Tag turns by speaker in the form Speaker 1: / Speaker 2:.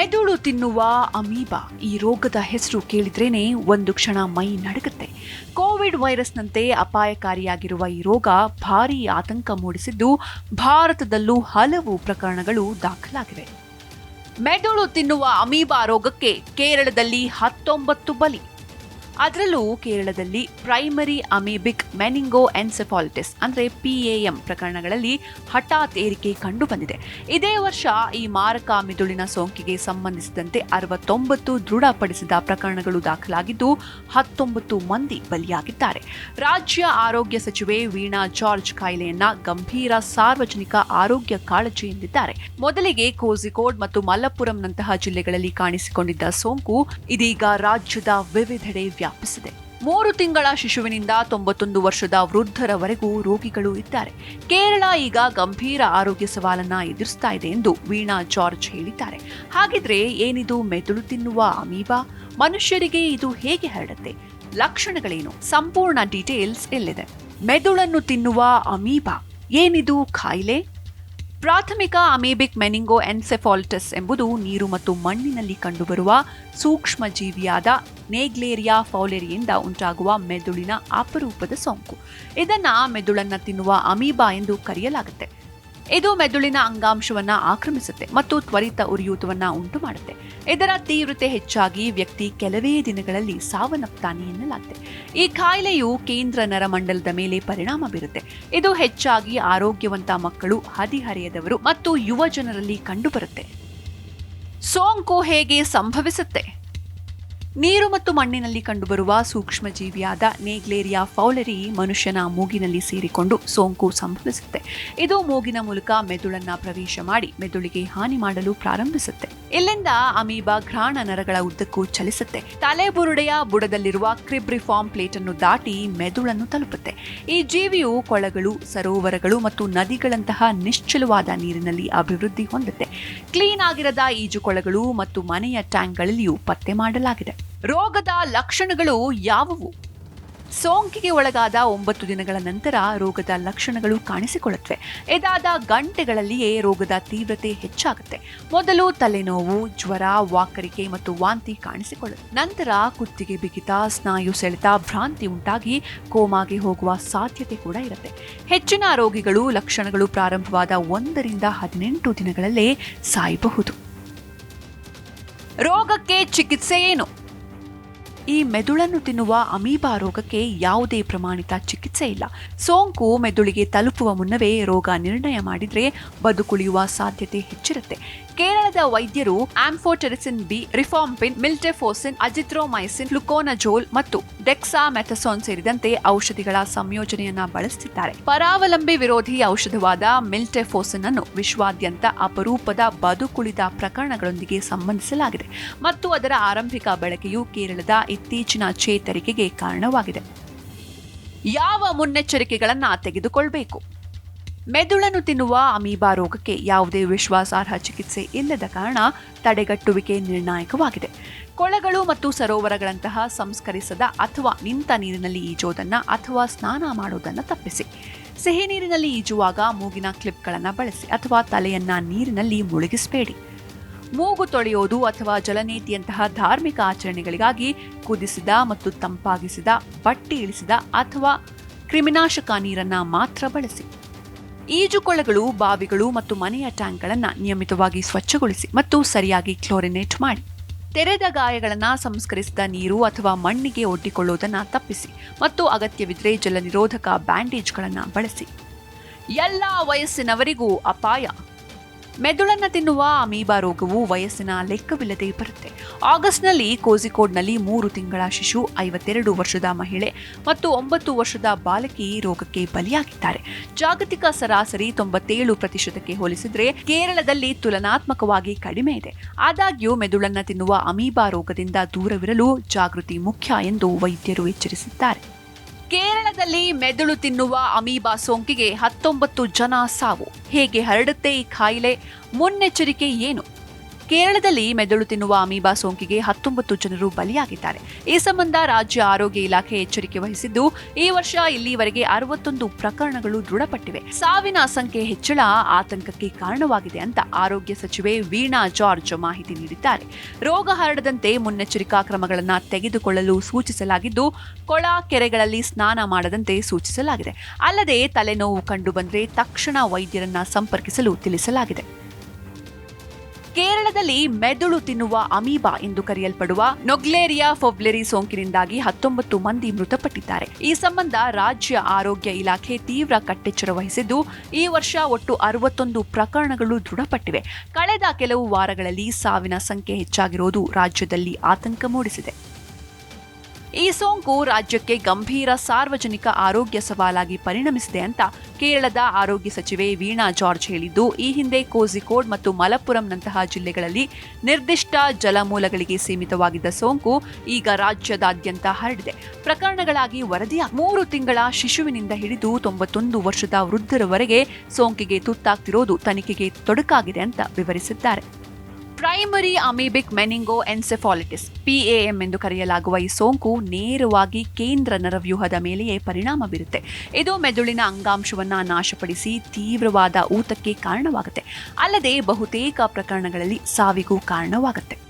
Speaker 1: ಮೆದುಳು ತಿನ್ನುವ ಅಮೀಬಾ. ಈ ರೋಗದ ಹೆಸರು ಕೇಳಿದ್ರೇನೆ ಒಂದು ಕ್ಷಣ ಮೈ ನಡುಗುತ್ತೆ. ಕೋವಿಡ್ ವೈರಸ್ನಂತೆ ಅಪಾಯಕಾರಿಯಾಗಿರುವ ಈ ರೋಗ ಭಾರೀ ಆತಂಕ ಮೂಡಿಸಿದ್ದು, ಭಾರತದಲ್ಲೂ ಹಲವು ಪ್ರಕರಣಗಳು ದಾಖಲಾಗಿವೆ. ಮೆದುಳು ತಿನ್ನುವ ಅಮೀಬಾ ರೋಗಕ್ಕೆ ಕೇರಳದಲ್ಲಿ ಹತ್ತೊಂಬತ್ತು ಬಲಿ. ಅದರಲ್ಲೂ ಕೇರಳದಲ್ಲಿ ಪ್ರೈಮರಿ ಅಮೀಬಿಕ್ ಮೆನಿಂಗೋ ಎನ್ಸೆಫಾಲಿಟಿಸ್ ಅಂದರೆ ಪಿಎಎಂ ಪ್ರಕರಣಗಳಲ್ಲಿ ಹಠಾತ್ ಏರಿಕೆ ಕಂಡುಬಂದಿದೆ ಇದೇ ವರ್ಷ ಈ ಮಾರಕ ಮಿದುಳಿನ ಸೋಂಕಿಗೆ ಸಂಬಂಧಿಸಿದಂತೆ ಅರವತ್ತೊಂಬತ್ತು ದೃಢಪಡಿಸಿದ ಪ್ರಕರಣಗಳು ದಾಖಲಾಗಿದ್ದು ಹತ್ತೊಂಬತ್ತು ಮಂದಿ ಬಲಿಯಾಗಿದ್ದಾರೆ. ರಾಜ್ಯ ಆರೋಗ್ಯ ಸಚಿವೆ ವೀಣಾ ಜಾರ್ಜ್ ಕಾಯಿಲೆಯನ್ನ ಗಂಭೀರ ಸಾರ್ವಜನಿಕ ಆರೋಗ್ಯ ಕಾಳಜಿ ಎಂದಿದ್ದಾರೆ. ಮೊದಲಿಗೆ ಕೋಝಿಕೋಡ್ ಮತ್ತು ಮಲ್ಲಪುರಂನಂತಹ ಜಿಲ್ಲೆಗಳಲ್ಲಿ ಕಾಣಿಸಿಕೊಂಡಿದ್ದ ಸೋಂಕು ಇದೀಗ ರಾಜ್ಯದ ವಿವಿಧೆಡೆ ವ್ಯಾಪಿಸಿದೆ. ಮೂರು ತಿಂಗಳ ಶಿಶುವಿನಿಂದ ತೊಂಬತ್ತೊಂದು ವರ್ಷದ ವೃದ್ಧರವರೆಗೂ ರೋಗಿಗಳು ಇದ್ದಾರೆ. ಕೇರಳ ಈಗ ಗಂಭೀರ ಆರೋಗ್ಯ ಸವಾಲನ್ನ ಎದುರಿಸ್ತಾ ಇದೆ ಎಂದು ವೀಣಾ ಜಾರ್ಜ್ ಹೇಳಿದ್ದಾರೆ. ಹಾಗಿದ್ರೆ ಏನಿದು ಮೆದುಳು ತಿನ್ನುವ ಅಮೀಬಾ? ಮನುಷ್ಯರಿಗೆ ಇದು ಹೇಗೆ ಹರಡುತ್ತೆ? ಲಕ್ಷಣಗಳೇನು? ಸಂಪೂರ್ಣ ಡೀಟೇಲ್ಸ್ ಎಲ್ಲಿದೆ? ಮೆದುಳನ್ನು ತಿನ್ನುವ ಅಮೀಬಾ? ಏನಿದು ಕಾಯಿಲೆ ಪ್ರಾಥಮಿಕ ಅಮೇಬಿಕ್ ಮೆನಿಂಗೋ ಎನ್ಸೆಫಾಲಿಟಿಸ್ ಎಂಬುದು ನೀರು ಮತ್ತು ಮಣ್ಣಿನಲ್ಲಿ ಕಂಡುಬರುವ ಸೂಕ್ಷ್ಮ ಜೀವಿಯಾದ ನೇಗ್ಲೇರಿಯಾ ಫೌಲೆರಿಯಿಂದ ಉಂಟಾಗುವ ಮೆದುಳಿನ ಅಪರೂಪದ ಸೋಂಕು. ಇದನ್ನು ಮೆದುಳನ್ನು ತಿನ್ನುವ ಅಮೀಬಾ ಎಂದು ಕರೆಯಲಾಗುತ್ತೆ. ಇದು ಮೆದುಳಿನ ಅಂಗಾಂಶವನ್ನ ಆಕ್ರಮಿಸುತ್ತೆ ಮತ್ತು ತ್ವರಿತ ಉರಿಯೂತವನ್ನ ಉಂಟು ಮಾಡುತ್ತೆ ಇದರ ತೀವ್ರತೆ ಹೆಚ್ಚಾಗಿ ವ್ಯಕ್ತಿ ಕೆಲವೇ ದಿನಗಳಲ್ಲಿ ಸಾವನ್ನಪ್ತಾನೆ ಎನ್ನಲಾಗಿದೆ ಈ ಕಾಯಿಲೆಯು ಕೇಂದ್ರ ನರಮಂಡಲದ ಮೇಲೆ ಪರಿಣಾಮ ಬೀರುತ್ತೆ. ಇದು ಹೆಚ್ಚಾಗಿ ಆರೋಗ್ಯವಂತ ಮಕ್ಕಳು ಹದಿಹರೆಯದವರು ಮತ್ತು ಯುವ ಜನರಲ್ಲಿ ಕಂಡುಬರುತ್ತೆ. ಸೋಂಕು ಹೇಗೆ ಸಂಭವಿಸುತ್ತೆ? ನೀರು ಮತ್ತು ಮಣ್ಣಿನಲ್ಲಿ ಕಂಡುಬರುವ ಸೂಕ್ಷ್ಮಜೀವಿಯಾದ ನೇಗ್ಲೇರಿಯಾ ಫೌಲರಿ ಮನುಷ್ಯನ ಮೂಗಿನಲ್ಲಿ ಸೇರಿಕೊಂಡು ಸೋಂಕು ಸಂಭವಿಸುತ್ತೆ. ಇದು ಮೂಗಿನ ಮೂಲಕ ಮೆದುಳನ್ನ ಪ್ರವೇಶ ಮಾಡಿ ಮೆದುಳಿಗೆ ಹಾನಿ ಮಾಡಲು ಪ್ರಾರಂಭಿಸುತ್ತೆ. ಇಲ್ಲಿಂದ ಅಮೀಬಾ ಘ್ರಾಣ ನರಗಳ ಉದ್ದಕ್ಕೂ ಚಲಿಸುತ್ತೆ. ತಲೆಬುರುಡೆಯ ಬುಡದಲ್ಲಿರುವ ಕ್ರಿಬ್ರಿಫಾರ್ಮ್ ಪ್ಲೇಟ್ ಅನ್ನು ದಾಟಿ ಮೆದುಳನ್ನು ತಲುಪುತ್ತೆ. ಈ ಜೀವಿಯು ಕೊಳಗಳು, ಸರೋವರಗಳು ಮತ್ತು ನದಿಗಳಂತಹ ನಿಶ್ಚಲವಾದ ನೀರಿನಲ್ಲಿ ಅಭಿವೃದ್ಧಿ ಹೊಂದುತ್ತೆ. ಕ್ಲೀನ್ ಆಗಿರದ ಈಜುಕೊಳಗಳು ಮತ್ತು ಮನೆಯ ಟ್ಯಾಂಕ್ಗಳಲ್ಲಿಯೂ ಪತ್ತೆ ಮಾಡಲಾಗಿದೆ. ರೋಗದ ಲಕ್ಷಣಗಳು ಯಾವುವು? ಸೋಂಕಿಗೆ ಒಳಗಾದ ಒಂಬತ್ತು ದಿನಗಳ ನಂತರ ರೋಗದ ಲಕ್ಷಣಗಳು ಕಾಣಿಸಿಕೊಳ್ಳುತ್ತವೆ. ಇದಾದ ಗಂಟೆಗಳಲ್ಲಿಯೇ ರೋಗದ ತೀವ್ರತೆ ಹೆಚ್ಚಾಗುತ್ತೆ. ಮೊದಲು ತಲೆನೋವು, ಜ್ವರ, ವಾಕರಿಕೆ ಮತ್ತು ವಾಂತಿ ಕಾಣಿಸಿಕೊಳ್ಳುತ್ತೆ. ನಂತರ ಕುತ್ತಿಗೆ ಬಿಗಿತ, ಸ್ನಾಯು ಸೆಳೆತ, ಭ್ರಾಂತಿ ಉಂಟಾಗಿ ಕೋಮಾಗೆ ಹೋಗುವ ಸಾಧ್ಯತೆ ಕೂಡ ಇರುತ್ತೆ. ಹೆಚ್ಚಿನ ರೋಗಿಗಳು ಲಕ್ಷಣಗಳು ಪ್ರಾರಂಭವಾದ ಒಂದರಿಂದ ಹದಿನೆಂಟು ದಿನಗಳಲ್ಲೇ ಸಾಯಬಹುದು. ರೋಗಕ್ಕೆ ಚಿಕಿತ್ಸೆ ಏನು? ಈ ಮೆದುಳನ್ನು ತಿನ್ನುವ ಅಮೀಬಾ ರೋಗಕ್ಕೆ ಯಾವುದೇ ಪ್ರಮಾಣಿತ ಚಿಕಿತ್ಸೆ ಇಲ್ಲ. ಸೋಂಕು ಮೆದುಳಿಗೆ ತಲುಪುವ ಮುನ್ನವೇ ರೋಗ ನಿರ್ಣಯ ಮಾಡಿದರೆ ಬದುಕುಳಿಯುವ ಸಾಧ್ಯತೆ ಹೆಚ್ಚಿರುತ್ತೆ. ಕೇರಳದ ವೈದ್ಯರು ಆಂಫೋಟೆರಿಸಿನ್ ಬಿ ರಿಫಾಂಪಿನ್ ಮಿಲ್ಟೆಫೋಸಿನ್ ಅಜಿತ್ರೋಮೈಸಿನ್ ಲುಕೋನಜೋಲ್ ಮತ್ತು ಡೆಕ್ಸಾಮೆಥಸೋನ್ ಸೇರಿದಂತೆ ಔಷಧಿಗಳ ಸಂಯೋಜನೆಯನ್ನ ಬಳಸುತ್ತಿದ್ದಾರೆ ಪರಾವಲಂಬಿ ವಿರೋಧಿ ಔಷಧವಾದ ಮಿಲ್ಟೆಫೋಸಿನ್ ಅನ್ನು ವಿಶ್ವಾದ್ಯಂತ ಅಪರೂಪದ ಬದುಕುಳಿದ ಪ್ರಕರಣಗಳೊಂದಿಗೆ ಸಂಬಂಧಿಸಲಾಗಿದೆ. ಮತ್ತು ಅದರ ಆರಂಭಿಕ ಬಳಕೆಯು ಕೇರಳದ ಇತ್ತೀಚಿನ ಚೇತರಿಕೆಗೆ ಕಾರಣವಾಗಿದೆ. ಯಾವ ಮುನ್ನೆಚ್ಚರಿಕೆಗಳನ್ನು ತೆಗೆದುಕೊಳ್ಬೇಕು? ಮೆದುಳನ್ನು ತಿನ್ನುವ ಅಮೀಬಾ ರೋಗಕ್ಕೆ ಯಾವುದೇ ವಿಶ್ವಾಸಾರ್ಹ ಚಿಕಿತ್ಸೆ ಇಲ್ಲದ ಕಾರಣ ತಡೆಗಟ್ಟುವಿಕೆ ನಿರ್ಣಾಯಕವಾಗಿದೆ. ಕೊಳಗಳು ಮತ್ತು ಸರೋವರಗಳಂತಹ ಸಂಸ್ಕರಿಸದ ಅಥವಾ ನಿಂತ ನೀರಿನಲ್ಲಿ ಈಜೋದನ್ನು ಅಥವಾ ಸ್ನಾನ ಮಾಡೋದನ್ನು ತಪ್ಪಿಸಿ. ಸಿಹಿ ನೀರಿನಲ್ಲಿ ಈಜುವಾಗ ಮೂಗಿನ ಕ್ಲಿಪ್ಗಳನ್ನು ಬಳಸಿ ಅಥವಾ ತಲೆಯನ್ನ ನೀರಿನಲ್ಲಿ ಮುಳುಗಿಸಬೇಡಿ. ಮೂಗು ತೊಳೆಯೋದು ಅಥವಾ ಜಲನೀತಿಯಂತಹ ಧಾರ್ಮಿಕ ಆಚರಣೆಗಳಿಗಾಗಿ ಕುದಿಸಿದ ಮತ್ತು ತಂಪಾಗಿಸಿದ, ಬಟ್ಟಿ ಇಳಿಸಿದ ಅಥವಾ ಕ್ರಿಮಿನಾಶಕ ನೀರನ್ನು ಮಾತ್ರ ಬಳಸಿ. ಈಜುಕೊಳಗಳು, ಬಾವಿಗಳು ಮತ್ತು ಮನೆಯ ಟ್ಯಾಂಕ್ಗಳನ್ನು ನಿಯಮಿತವಾಗಿ ಸ್ವಚ್ಛಗೊಳಿಸಿ ಮತ್ತು ಸರಿಯಾಗಿ ಕ್ಲೋರಿನೇಟ್ ಮಾಡಿ. ತೆರೆದ ಗಾಯಗಳನ್ನು ಸಂಸ್ಕರಿಸಿದ ನೀರು ಅಥವಾ ಮಣ್ಣಿಗೆ ಒಡ್ಡಿಕೊಳ್ಳುವುದನ್ನು ತಪ್ಪಿಸಿ ಮತ್ತು ಅಗತ್ಯವಿದ್ದರೆ ಜಲ ನಿರೋಧಕ ಬ್ಯಾಂಡೇಜ್ಗಳನ್ನು ಬಳಸಿ. ಎಲ್ಲ ವಯಸ್ಸಿನವರಿಗೂ ಅಪಾಯ. ಮೆದುಳನ್ನ ತಿನ್ನುವ ಅಮೀಬಾ ರೋಗವು ವಯಸ್ಸಿನ ಲೆಕ್ಕವಿಲ್ಲದೆ ಬರುತ್ತೆ. ಆಗಸ್ಟ್ನಲ್ಲಿ ಕೋಝಿಕೋಡ್ನಲ್ಲಿ ಮೂರು ತಿಂಗಳ ಶಿಶು, ಐವತ್ತೆರಡು ವರ್ಷದ ಮಹಿಳೆ ಮತ್ತು ಒಂಬತ್ತು ವರ್ಷದ ಬಾಲಕಿ ರೋಗಕ್ಕೆ ಬಲಿಯಾಗಿದ್ದಾರೆ. ಜಾಗತಿಕ ಸರಾಸರಿ ತೊಂಬತ್ತೇಳು ಪ್ರತಿಶತಕ್ಕೆ ಹೋಲಿಸಿದರೆ ಕೇರಳದಲ್ಲಿ ತುಲನಾತ್ಮಕವಾಗಿ ಕಡಿಮೆ ಇದೆ. ಆದಾಗ್ಯೂ ಮೆದುಳನ್ನು ತಿನ್ನುವ ಅಮೀಬಾ ರೋಗದಿಂದ ದೂರವಿರಲು ಜಾಗೃತಿ ಮುಖ್ಯ ಎಂದು ವೈದ್ಯರು ಎಚ್ಚರಿಸಿದ್ದಾರೆ. ಕೇರಳದಲ್ಲಿ ಮೆದುಳು ತಿನ್ನುವ ಅಮೀಬಾ ಸೋಂಕಿಗೆ ಹತ್ತೊಂಬತ್ತು ಜನ ಸಾವು. ಹೇಗೆ ಹರಡುತ್ತೆ ಈ ಕಾಯಿಲೆ ಮುನ್ನೆಚ್ಚರಿಕೆ ಏನು? ಕೇರಳದಲ್ಲಿ ಮೆದುಳು ತಿನ್ನುವ ಅಮೀಬಾ ಸೋಂಕಿಗೆ ಹತ್ತೊಂಬತ್ತು ಜನರು ಬಲಿಯಾಗಿದ್ದಾರೆ. ಈ ಸಂಬಂಧ ರಾಜ್ಯ ಆರೋಗ್ಯ ಇಲಾಖೆ ಎಚ್ಚರಿಕೆ ವಹಿಸಿದ್ದು, ಈ ವರ್ಷ ಇಲ್ಲಿವರೆಗೆ ಅರವತ್ತೊಂದು ಪ್ರಕರಣಗಳು ದೃಢಪಟ್ಟಿವೆ. ಸಾವಿನ ಸಂಖ್ಯೆ ಹೆಚ್ಚಳ ಆತಂಕಕ್ಕೆ ಕಾರಣವಾಗಿದೆ ಅಂತ ಆರೋಗ್ಯ ಸಚಿವೆ ವೀಣಾ ಜಾರ್ಜ್ ಮಾಹಿತಿ ನೀಡಿದ್ದಾರೆ. ರೋಗ ಹರಡದಂತೆ ಮುನ್ನೆಚ್ಚರಿಕಾ ಕ್ರಮಗಳನ್ನು ತೆಗೆದುಕೊಳ್ಳಲು ಸೂಚಿಸಲಾಗಿದ್ದು, ಕೊಳ ಕೆರೆಗಳಲ್ಲಿ ಸ್ನಾನ ಮಾಡದಂತೆ ಸೂಚಿಸಲಾಗಿದೆ. ಅಲ್ಲದೆ ತಲೆನೋವು ಕಂಡುಬಂದರೆ ತಕ್ಷಣ ವೈದ್ಯರನ್ನ ಸಂಪರ್ಕಿಸಲು ತಿಳಿಸಲಾಗಿದೆ. ಕೇರಳದಲ್ಲಿ ಮೆದುಳು ತಿನ್ನುವ ಅಮೀಬಾ ಎಂದು ಕರೆಯಲ್ಪಡುವ ನೊಗ್ಲೇರಿಯಾ ಫೊಬ್ಲೆರಿ ಸೋಂಕಿನಿಂದಾಗಿ ಹತ್ತೊಂಬತ್ತು ಮಂದಿ ಮೃತಪಟ್ಟಿದ್ದಾರೆ. ಈ ಸಂಬಂಧ ರಾಜ್ಯ ಆರೋಗ್ಯ ಇಲಾಖೆ ತೀವ್ರ ಕಟ್ಟೆಚ್ಚರ ವಹಿಸಿದ್ದು, ಈ ವರ್ಷ ಒಟ್ಟು ಅರವತ್ತೊಂದು ಪ್ರಕರಣಗಳು ದೃಢಪಟ್ಟಿವೆ. ಕಳೆದ ಕೆಲವು ವಾರಗಳಲ್ಲಿ ಸಾವಿನ ಸಂಖ್ಯೆ ಹೆಚ್ಚಾಗಿರುವುದು ರಾಜ್ಯದಲ್ಲಿ ಆತಂಕ ಮೂಡಿಸಿದೆ. ಈ ಸೋಂಕು ರಾಜ್ಯಕ್ಕೆ ಗಂಭೀರ ಸಾರ್ವಜನಿಕ ಆರೋಗ್ಯ ಸವಾಲಾಗಿ ಪರಿಣಮಿಸಿದೆ ಅಂತ ಕೇರಳದ ಆರೋಗ್ಯ ಸಚಿವೆ ವೀಣಾ ಜಾರ್ಜ್ ಹೇಳಿದ್ದು, ಈ ಹಿಂದೆ ಕೋಝಿಕೋಡ್ ಮತ್ತು ಮಲಪ್ಪುರಂನಂತಹ ಜಿಲ್ಲೆಗಳಲ್ಲಿ ನಿರ್ದಿಷ್ಟ ಜಲಮೂಲಗಳಿಗೆ ಸೀಮಿತವಾಗಿದ್ದ ಸೋಂಕು ಈಗ ರಾಜ್ಯದಾದ್ಯಂತ ಹರಡಿದೆ. ಪ್ರಕರಣಗಳಾಗಿ ವರದಿಯ ಮೂರು ತಿಂಗಳ ಶಿಶುವಿನಿಂದ ಹಿಡಿದು ತೊಂಬತ್ತೊಂದು ವರ್ಷದ ವೃದ್ಧರವರೆಗೆ ಸೋಂಕಿಗೆ ತುತ್ತಾಗ್ತಿರೋದು ತನಿಖೆಗೆ ತೊಡಕಾಗಿದೆ ಅಂತ ವಿವರಿಸಿದ್ದಾರೆ. Primary amoebic meningoencephalitis PAM ಎಂದು ಕರೆಯಲಾಗುವ ಈ ಸೋಂಕು ನೇರವಾಗಿ ಕೇಂದ್ರ ನರವ್ಯೂಹದ ಮೇಲೆಯೇ ಪರಿಣಾಮ ಬೀರುತ್ತೆ. ಇದು ಮೆದುಳಿನ ಅಂಗಾಂಶವನ್ನು ನಾಶಪಡಿಸಿ ತೀವ್ರವಾದ ಊತಕ್ಕೆ ಕಾರಣವಾಗುತ್ತೆ. ಅಲ್ಲದೆ ಬಹುತೇಕ ಪ್ರಕರಣಗಳಲ್ಲಿ ಸಾವಿಗೂ ಕಾರಣವಾಗುತ್ತೆ.